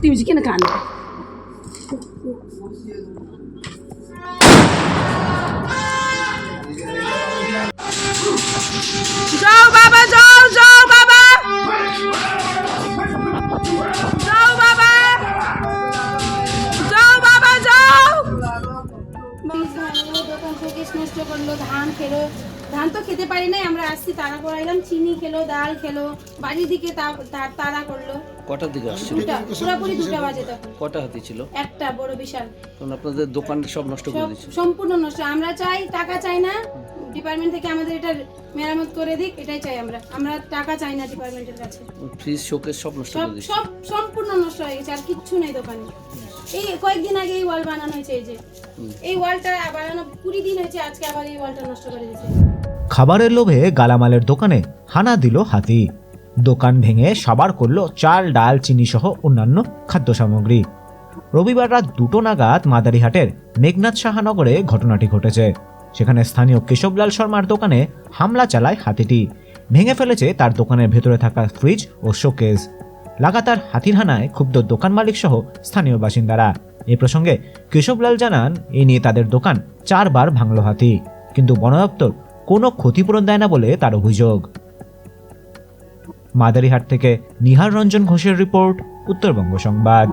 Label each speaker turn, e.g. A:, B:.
A: তুমি কেন কান যাও বাবা যাও যাও বাবা যাও বাবা যাও বাবা যাও
B: দোকান থেকে নষ্ট করল ধান খেলো ধান তো খেতে পারি নাই আমরা আসছি তাড়া করাইলাম চিনি খেলো ডাল খেলো বাড়ির দিকে তাড়া করল।
C: কটার দিকে আসছিল
B: পুরোপুরি দুটা বাজে তখন
C: কটা হাতি ছিল?
B: একটা বড় বিশাল।
C: কারণ আপনাদের দোকান সব নষ্ট করে দিচ্ছে।
B: সম্পূর্ণ নষ্ট। আমরা চাই টাকা চাই না। ডিপার্টমেন্ট থেকে আমাদের এটা মেরামত করে দিক এটাই চাই আমরা। আমরা টাকা চাই না ডিপার্টমেন্টের কাছে।
C: ফ্রিজ শোকেস সব নষ্ট করে দিচ্ছে।
B: সব সম্পূর্ণ নষ্ট হয়ে গেছে আর কিচ্ছু নেই দোকানে। এই কয়েকদিন আগে এই ওয়াল বানানো হয়েছে এই যে। এই ওয়ালটা বানানো কুড়ি দিন হয়েছে আজকে আবার এই ওয়ালটা নষ্ট করে দিয়েছে।
D: খাবারের লোভে গালামালের দোকানে হানা দিল হাতি। দোকান ভেঙে সাবার করল চাল ডাল চিনি সহ অন্যান্য খাদ্য সামগ্রী রবিবার রাত দুটো নাগাদ মাদারিহাটের মেঘনাথ সাহানগরে ঘটনাটি ঘটেছে। সেখানে স্থানীয় কেশবলাল শর্মার দোকানে হামলা চালায় হাতিটি। ভেঙে ফেলেছে তার দোকানের ভেতরে থাকা ফ্রিজ ও শোকেজ লাগাতার হাতির হানায় ক্ষুব্ধ দোকান মালিক সহ স্থানীয় বাসিন্দারা। এ প্রসঙ্গে কেশবলাল জানান, এ নিয়ে তাদের দোকান চারবার ভাঙল হাতি, কিন্তু বন দপ্তর কোনো ক্ষতিপূরণ দেয় না বলে তার অভিযোগ। মাদারিহাট থেকে নিহার রঞ্জন ঘোষের রিপোর্ট, উত্তরবঙ্গ সংবাদ।